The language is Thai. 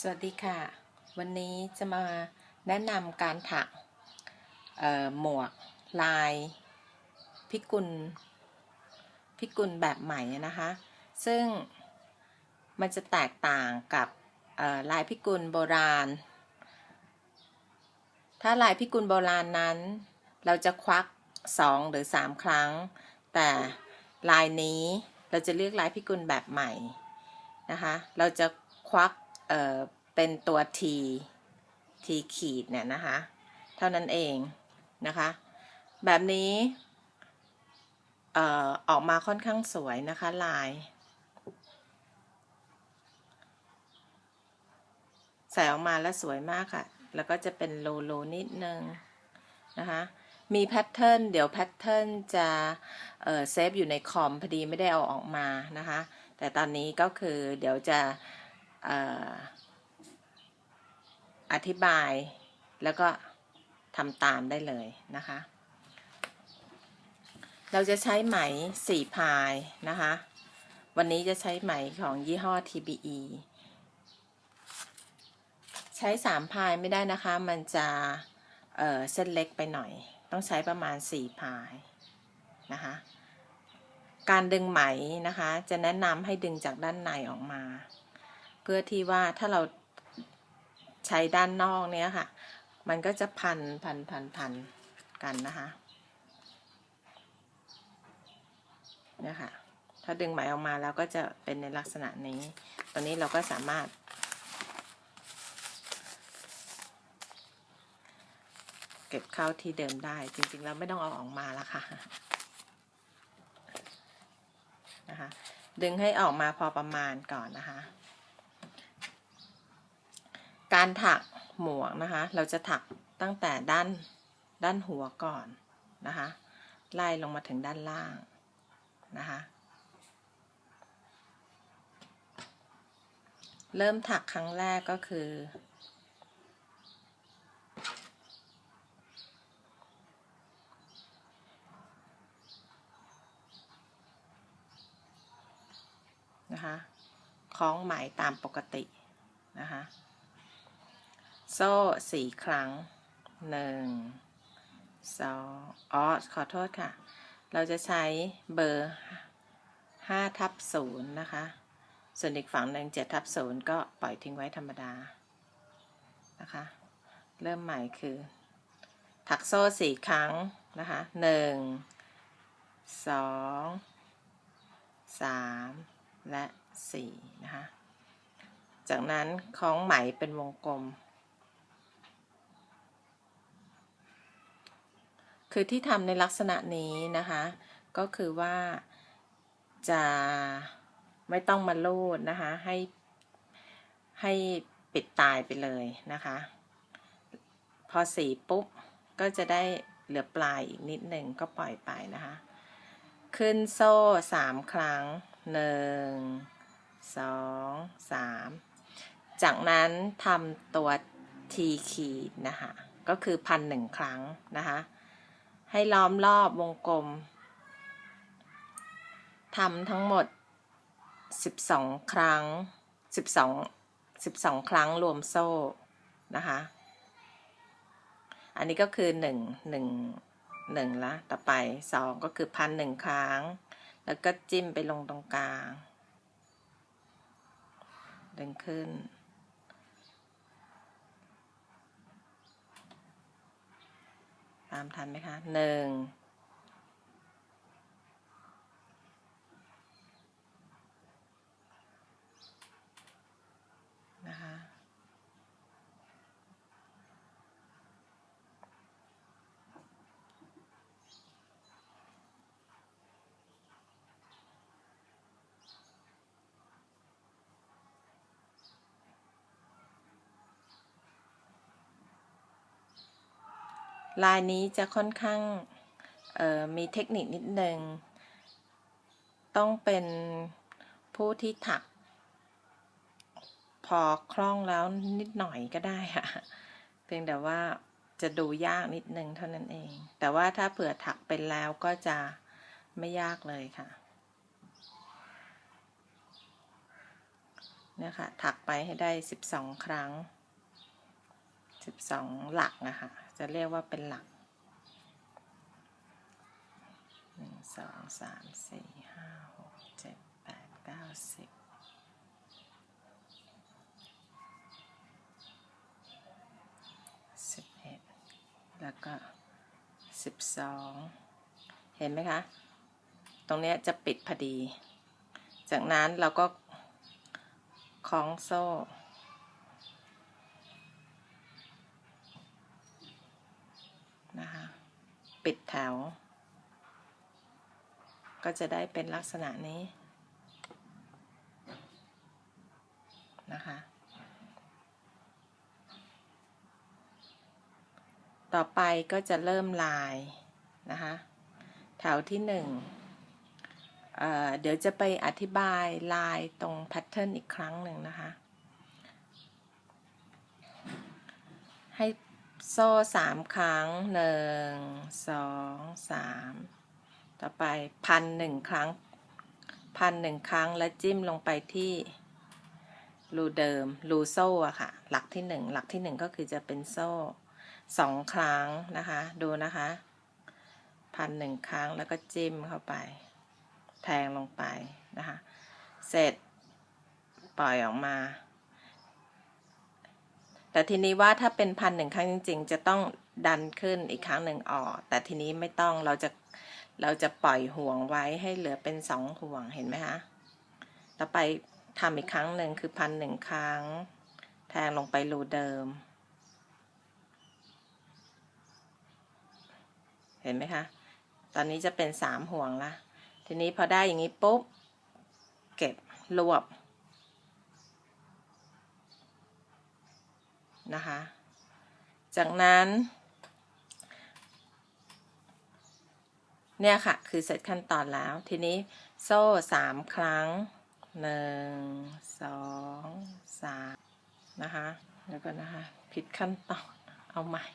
สวัสดีค่ะ วันนี้จะมาแนะนำการถักหมวกลายพิกุลพิกุลแบบใหม่นะคะ ซึ่งมันจะแตกต่างกับลายพิกุลโบราณ ถ้าลายพิกุลโบราณนั้น เราจะควักสองหรือสามครั้ง แต่ลายนี้เราจะเลือกลายพิกุลแบบใหม่นะคะ เราจะควัก เอ่อเป็นตัว T T ขีดเนี่ยนะคะ เท่านั้นเองนะคะ แบบนี้เอ่อออกมาค่อนข้างสวยนะคะลาย ใส่ออกมาแล้วสวยมากค่ะ แล้วก็จะเป็นโลโลนิดนึงนะคะ มีแพทเทิร์นเดี๋ยวแพทเทิร์นจะเซฟอยู่ในคอมพอดีไม่ได้เอาออกมานะคะ แต่ตอนนี้ก็คือเดี๋ยวจะ อธิบายแล้วก็ทำตามได้เลยนะคะ เราจะใช้ไหมสี่พายนะคะ วันนี้จะใช้ไหมของยี่ห้อ TBE ใช้สามพายไม่ได้นะคะ มันจะเเส้นเล็กไปหน่อย ต้องใช้ประมาณสี่พายนะคะ การดึงไหมนะคะ จะแนะนำให้ดึงจากด้านในออกมา เพื่อที่ว่าถ้าเราใช้ด้านนอกเนี้ยค่ะ มันก็จะพันพันพันพันกันนะคะเนี่ยค่ะ ถ้าดึงไหมออกมาแล้วก็จะเป็นในลักษณะนี้ ตอนนี้เราก็สามารถ เก็บเข้าที่เดิมได้ จริงๆ แล้วไม่ต้องเอาออกมาแล้วค่ะ นะคะ ดึงให้ออกมาพอประมาณก่อนนะคะ การถักหมวกนะคะ เราจะถักตั้งแต่ด้านด้านหัวก่อนนะคะ ไล่ลงมาถึงด้านล่างนะคะ เริ่มถักครั้งแรกก็คือ นะคะ คล้องไหมตามปกตินะคะ โซ่สี่ครั้งหนึ่งสองอ๋อขอโทษค่ะ เราจะใช้เบอร์ห้าทับศูนย์นะคะ ส่วนอีกฝั่งหนึ่งเจ็ดทับศูนย์ก็ปล่อยทิ้งไว้ธรรมดา นะคะ เริ่มใหม่คือ ถักโซ่สี่ครั้งนะคะหนึ่งสองสามและสี่นะคะ จากนั้นคล้องไหมเป็นวงกลม คือที่ทำในลักษณะนี้นะคะ ก็คือว่าจะไม่ต้องมาลูดนะคะ ให้ให้ปิดตายไปเลยนะคะ พอสีปุ๊บ ก็จะได้เหลือปลายอีกนิดหนึ่งก็ปล่อยไปนะคะ ขึ้นโซ่สามครั้งหนึ่งสองสามจากนั้นทำตัว T ขีดนะคะ ก็คือพันหนึ่งครั้งนะคะ ให้ล้อมรอบวงกลมทำทั้งหมด 12 ครั้ง 12 12 ครั้งรวมโซ่นะคะ อันนี้ก็คือ 1 1 1ละต่อไป 2 ก็คือพันหนึ่งครั้ง แล้วก็จิ้มไปลงตรงกลาง ดึงขึ้น ตามทันไหมคะหนึ่ง นะคะ ลายนี้จะค่อนข้างมีเทคนิคนิดนึง ต้องเป็นผู้ที่ถัก พอคล่องแล้วนิดหน่อยก็ได้ค่ะเพียงแต่ว่าจะดูยากนิดนึงเท่านั้นเอง แต่ว่าถ้าเผื่อถักเป็นแล้วก็จะไม่ยากเลยค่ะเนี่ยค่ะถักไปให้ได้สิบสองครั้ง สิบสองหลักนะคะจะเรียกว่าเป็นหลักหนึ่งสองสามสี่ห้าหกเจ็ดแปดเก้าสิบสิบเอ็ดแล้วก็สิบสองเห็นไหมคะ ตรงนี้จะปิดพอดี จากนั้นเราก็คล้องโซ่ นะคะ ปิดแถว ก็จะได้เป็นลักษณะนี้นะคะ ต่อไปก็จะเริ่มลายนะคะ แถวที่หนึ่งเเดี๋ยวจะไปอธิบายลายตรงแพทเทิร์นอีกครั้งหนึ่งนะคะ ให้ โซ่สามครั้งหนึ่งสองสามต่อไปพันหนึ่งครั้ง พันหนึ่งครั้งแล้วจิ้มลงไปที่รูเดิมรูโซ่อะค่ะ หลักที่หนึ่งหลักที่หนึ่งก็คือจะเป็นโซ่สองครั้งนะคะ ดูนะคะ พันหนึ่งครั้งแล้วก็จิ้มเข้าไป แทงลงไปนะคะ เสร็จปล่อยออกมา แต่ทีนี้ว่าถ้าเป็นพันหนึ่งครั้งจริง ๆ จะต้องดันขึ้นอีกครั้งหนึ่งออก แต่ทีนี้ไม่ต้องเราจะเราจะปล่อยห่วงไว้ให้เหลือเป็นสองห่วงเห็นไหมคะต่อไปทำอีกครั้งหนึ่งคือพันหนึ่งครั้ง แทงลงไปรูเดิม เห็นไหมคะ ตอนนี้จะเป็นสามห่วงละทีนี้พอได้อย่างนี้ปุ๊บ เก็บรวบ นะคะ จากนั้น เนี่ยค่ะ คือเสร็จขั้นตอนแล้ว ทีนี้โซ่สามครั้งหนึ่งสองสามนะคะ แล้วก็นะคะ ผิดขั้นตอน เอาใหม่